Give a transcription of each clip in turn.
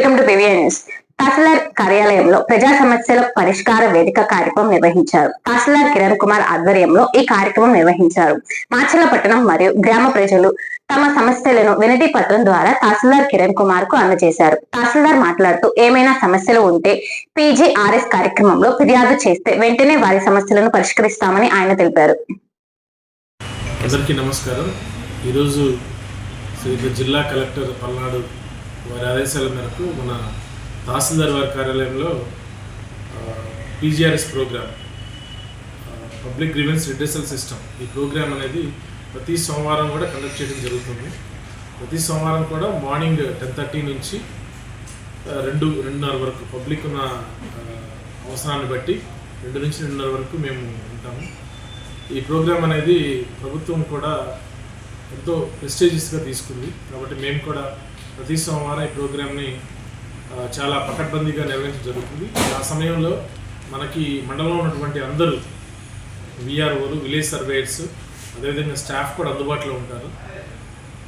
Welcome to news tahsildar కార్యాలయంలో ప్రజా సమస్యల పరిష్కార వేదిక కార్యక్రమం నిర్వహించారు. తహసీల్దార్ కిరణ్ కుమార్ ఆధ్వర్యంలో ఈ కార్యక్రమం నిర్వహించారు. మాచలపట్టణం మరియు గ్రామ ప్రజలు తమ సమస్యలను వినతి పత్రం ద్వారా తహసీల్దార్ కిరణ్ కుమార్కు అందజేశారు. తహసీల్దార్ మాట్లాడుతూ ఏమైనా సమస్యలు ఉంటే పీజీఆర్ఎస్ కార్యక్రమంలో ఫిర్యాదు చేస్తే వెంటనే వారి సమస్యలను పరిష్కరిస్తామని ఆయన తెలిపారు. అందరికీ నమస్కారం. ఈరోజు శ్రీ జిల్లా కలెక్టర్ పల్నాడు వారి ఆదేశాల మేరకు మన తహసీల్దార్ వారి కార్యాలయంలో PGRS program public grievance redressal system ఈ ప్రోగ్రామ్ అనేది ప్రతి సోమవారం కూడా కండక్ట్ చేయడం జరుగుతుంది. ప్రతి సోమవారం కూడా మార్నింగ్ టెన్ థర్టీ నుంచి రెండు రెండున్నర వరకు పబ్లిక్ ఉన్న అవసరాన్ని బట్టి రెండు నుంచి రెండున్నర వరకు మేము ఉంటాము. ఈ ప్రోగ్రామ్ అనేది ప్రభుత్వం కూడా ఎంతో ప్రెస్టేజియస్గా తీసుకుంది. కాబట్టి మేము కూడా ప్రతి సోమవారం ఈ ప్రోగ్రామ్ని చాలా పకడ్బందీగా నిర్వహించడం జరుగుతుంది. ఆ సమయంలో మనకి మండలంలో ఉన్నటువంటి అందరూ విఆర్ఓలు విలేజ్ సర్వేయర్స్ అదేవిధంగా స్టాఫ్ కూడా అందుబాటులో ఉంటారు.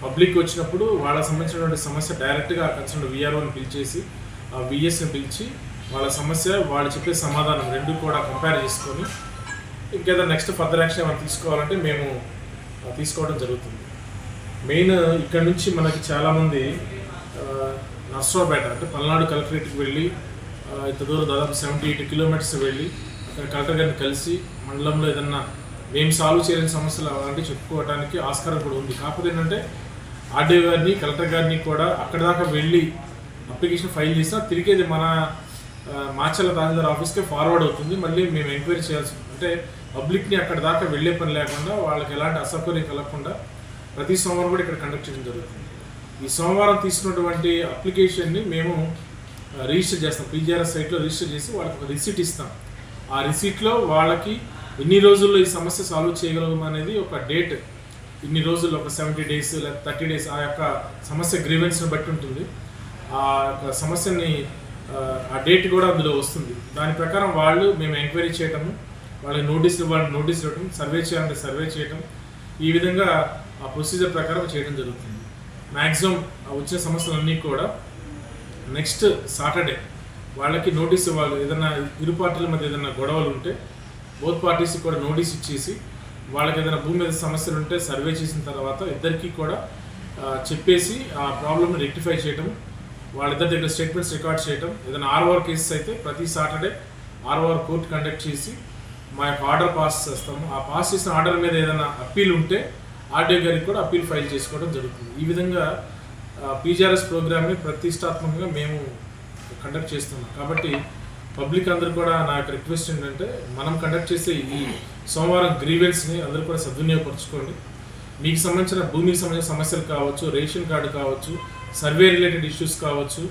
పబ్లిక్ వచ్చినప్పుడు వాళ్ళకి సంబంధించినటువంటి సమస్య డైరెక్ట్గా కన్సర్న్ విఆర్ఓని పిలిచేసి ఆ విఎస్ని పిలిచి వాళ్ళ సమస్య వాళ్ళు చెప్పే సమాధానం రెండు కూడా కంపేర్ చేసుకొని ఇంకేదో నెక్స్ట్ ఫర్దర్ యాక్షన్ ఏమైనా తీసుకోవాలంటే మేము తీసుకోవడం జరుగుతుంది. మెయిన్ ఇక్కడ నుంచి మనకి చాలామంది నర్సోపేట అంటే పల్నాడు కలెక్టరేట్కి వెళ్ళి ఇంత దూరం దాదాపు సెవెంటీ ఎయిట్ కిలోమీటర్స్ వెళ్ళి అక్కడ కలెక్టర్ గారిని కలిసి మండలంలో ఏదన్నా మేము సాల్వ్ చేయలేని సమస్యలు అలాంటివి చెప్పుకోవడానికి ఆస్కారం కూడా ఉంది. కాకపోతే ఏంటంటే ఆర్డీఓ గారిని కలెక్టర్ గారిని కూడా అక్కడ దాకా వెళ్ళి అప్లికేషన్ ఫైల్ చేసినా తిరిగేది మన ఆ, తహసీల్దార్ ఆఫీస్కే ఫార్వర్డ్ అవుతుంది. మళ్ళీ మేము ఎంక్వైరీ చేయాల్సి అంటే పబ్లిక్ని అక్కడ దాకా వెళ్ళే పని లేకుండా వాళ్ళకి ఎలాంటి అసౌకర్యం కలగకుండా ప్రతి సోమవారం కూడా ఇక్కడ కండక్ట్ చేయడం జరుగుతుంది. ఈ సోమవారం తీసుకున్నటువంటి అప్లికేషన్ని మేము రిజిస్టర్ చేస్తాం. పీజీఆర్ఎస్ సైట్లో రిజిస్టర్ చేసి వాళ్ళకి ఒక రిసిట్ ఇస్తాం. ఆ రిసిట్లో వాళ్ళకి ఎన్ని రోజుల్లో ఈ సమస్య సాల్వ్ చేయగలం అనేది ఒక డేట్ ఇన్ని రోజుల్లో ఒక సెవెంటీ డేస్ లేదా థర్టీ డేస్ ఆ యొక్క సమస్య గ్రీవెన్స్ని బట్టి ఉంటుంది. ఆ యొక్క సమస్యని ఆ, డేట్ కూడా అందులో వస్తుంది. దాని ప్రకారం వాళ్ళు మేము ఎంక్వైరీ చేయటము వాళ్ళకి నోటీస్ ఇవ్వాలి నోటీస్ ఇవ్వటం సర్వే చేయాలంటే సర్వే చేయటం ఈ విధంగా ఆ ప్రొసీజర్ ప్రకారం చేయడం జరుగుతుంది. మ్యాక్సిమం వచ్చే సమస్యలన్నీ కూడా నెక్స్ట్ సాటర్డే వాళ్ళకి నోటీస్ ఇవ్వాలి. ఏదైనా ఇరు పార్టీల మధ్య ఏదైనా గొడవలు ఉంటే బోత్ పార్టీస్కి కూడా నోటీస్ ఇచ్చేసి వాళ్ళకి ఏదైనా భూమి మీద సమస్యలు ఉంటే సర్వే చేసిన తర్వాత ఇద్దరికీ కూడా చెప్పేసి ఆ ప్రాబ్లమ్ని రెక్టిఫై చేయటం వాళ్ళిద్దరి దగ్గర స్టేట్మెంట్స్ రికార్డ్ చేయటం ఏదైనా ఆర్ఓఆర్ కేసెస్ అయితే ప్రతి సాటర్డే ఆర్ఓఆర్ కోర్టు కండక్ట్ చేసి మా యొక్క ఆర్డర్ పాస్ చేస్తాము. ఆ పాస్ చేసిన ఆర్డర్ మీద ఏదైనా అప్పీల్ ఉంటే ఆర్డీఓ గారికి కూడా అప్పీల్ ఫైల్ చేసుకోవడం జరుగుతుంది. ఈ విధంగా పీజీఆర్ఎస్ ప్రోగ్రామ్ని ప్రతిష్టాత్మకంగా మేము కండక్ట్ చేస్తున్నాం. కాబట్టి పబ్లిక్ అందరూ కూడా నా యొక్క రిక్వెస్ట్ ఏంటంటే మనం కండక్ట్ చేసే ఈ సోమవారం గ్రీవెన్స్ని అందరూ కూడా సద్వినియోగపరచుకోండి. మీకు సంబంధించిన భూమికి సంబంధించిన సమస్యలు కావచ్చు రేషన్ కార్డు కావచ్చు సర్వే రిలేటెడ్ ఇష్యూస్ కావచ్చు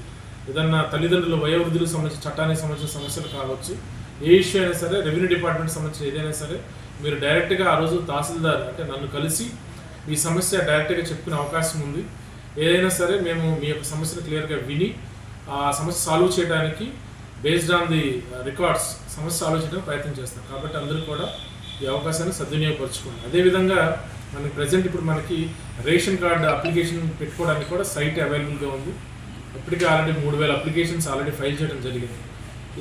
ఏదన్నా తల్లిదండ్రుల వయోవృద్ధులకు సంబంధించిన చట్టానికి సంబంధించిన సమస్యలు కావచ్చు ఏ ఇష్యూ అయినా సరే రెవెన్యూ డిపార్ట్మెంట్ సంబంధించిన ఏదైనా సరే మీరు డైరెక్ట్గా ఆ రోజు తహసీల్దార్ అంటే నన్ను కలిసి మీ సమస్య డైరెక్ట్గా చెప్పుకునే అవకాశం ఉంది. ఏదైనా సరే మేము మీ యొక్క సమస్యను క్లియర్గా విని ఆ సమస్య సాల్వ్ చేయడానికి బేస్డ్ ఆన్ ది రికార్డ్స్ సమస్య సాల్వ్ చేయడానికి ప్రయత్నం చేస్తాం. కాబట్టి అందరూ కూడా ఈ అవకాశాన్ని సద్వినియోగపరచుకోండి. అదేవిధంగా మనకి ప్రజెంట్ ఇప్పుడు మనకి రేషన్ కార్డు అప్లికేషన్ పెట్టుకోవడానికి కూడా సైట్ అవైలబుల్గా ఉంది. ఇప్పటికే ఆల్రెడీ మూడు వేల అప్లికేషన్స్ ఆల్రెడీ ఫైల్ చేయడం జరిగింది.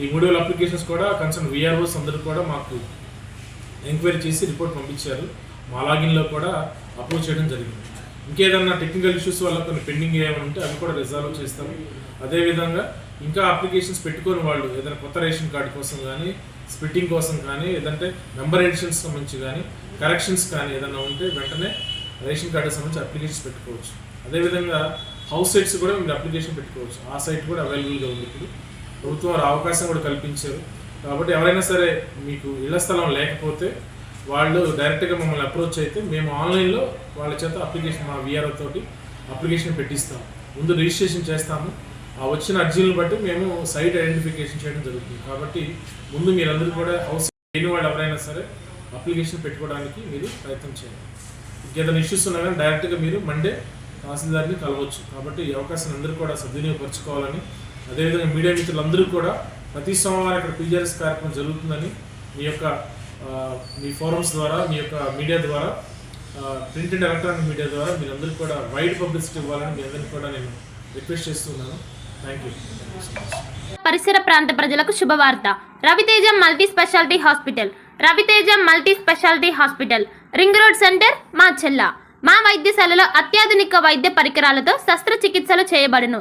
ఈ మూడు వేల అప్లికేషన్స్ కూడా కన్సర్న్ విఆర్ఓస్ అందరూ కూడా మాకు ఎంక్వైరీ చేసి రిపోర్ట్ పంపించారు. మా లాగిన్లో కూడా అప్రూవ్ చేయడం జరిగింది. ఇంకేదన్నా టెక్నికల్ ఇష్యూస్ వల్ల కొన్ని పెండింగ్ ఏమైనా ఉంటే అవి కూడా రిజాల్వ్ చేస్తాము. అదేవిధంగా ఇంకా అప్లికేషన్స్ పెట్టుకొని వాళ్ళు ఏదైనా కొత్త రేషన్ కార్డు కోసం కానీ స్ప్లిట్టింగ్ కోసం కానీ ఏదంటే మెంబర్ ఎడిషన్స్ సంబంధించి కానీ కరెక్షన్స్ కానీ ఏదైనా ఉంటే వెంటనే రేషన్ కార్డు సంబంధించి అప్లికేషన్స్ పెట్టుకోవచ్చు. అదేవిధంగా హౌస్ సైట్స్ కూడా మీరు అప్లికేషన్ పెట్టుకోవచ్చు. ఆ సైట్ కూడా అవైలబుల్గా ఉంది ఇప్పుడు. ప్రభుత్వం అవకాశం కూడా కల్పించారు. కాబట్టి ఎవరైనా సరే మీకు ఇళ్ళ స్థలం లేకపోతే వాళ్ళు డైరెక్ట్గా మమ్మల్ని అప్రోచ్ అయితే మేము ఆన్లైన్లో వాళ్ళ చేత అప్లికేషన్ మా విఆర్ఓ తోటి అప్లికేషన్ పెట్టిస్తాం ముందు రిజిస్ట్రేషన్ చేస్తాము. ఆ వచ్చిన అర్జీలను బట్టి మేము సైట్ ఐడెంటిఫికేషన్ చేయడం జరుగుతుంది. కాబట్టి ముందు మీరందరూ కూడా హౌస్ లేని వాళ్ళు ఎవరైనా సరే అప్లికేషన్ పెట్టుకోవడానికి మీరు ప్రయత్నం చేయాలి ఇంకేదైనా ఇష్యూస్ ఉన్నా కానీ డైరెక్ట్గా మీరు మండే తహసీల్దార్ని కలవచ్చు. కాబట్టి ఈ అవకాశాన్ని అందరూ కూడా సద్వినియోగపరచుకోవాలని అదేవిధంగా మీడియా మిత్రులందరూ కూడా ప్రతి సోమవారం ఇక్కడ పీజీఆర్ఎస్ కార్యక్రమం జరుగుతుందని మీ యొక్క మీ ఫోరమ్స్ ద్వారా మీ యొక్క మీడియా ద్వారా ప్రింట్ అండ్ ఎలక్ట్రానిక్ మీడియా ద్వారా మీరందరికీ కూడా వైడ్ పబ్లిసిటీ ఇవ్వాలని మీ అందరికీ కూడా నేను రిక్వెస్ట్ చేస్తున్నాను. థ్యాంక్ యూ పరిసర ప్రాంత ప్రజలకు శుభవార్త. Raviteja multi speciality hospital. Raviteja multi speciality hospital. Ring road centre మా చెల్ల. మా వైద్యశాలలో అత్యాధునిక వైద్య పరికరాలతో శస్త్రచికిత్సలు చేయబడును.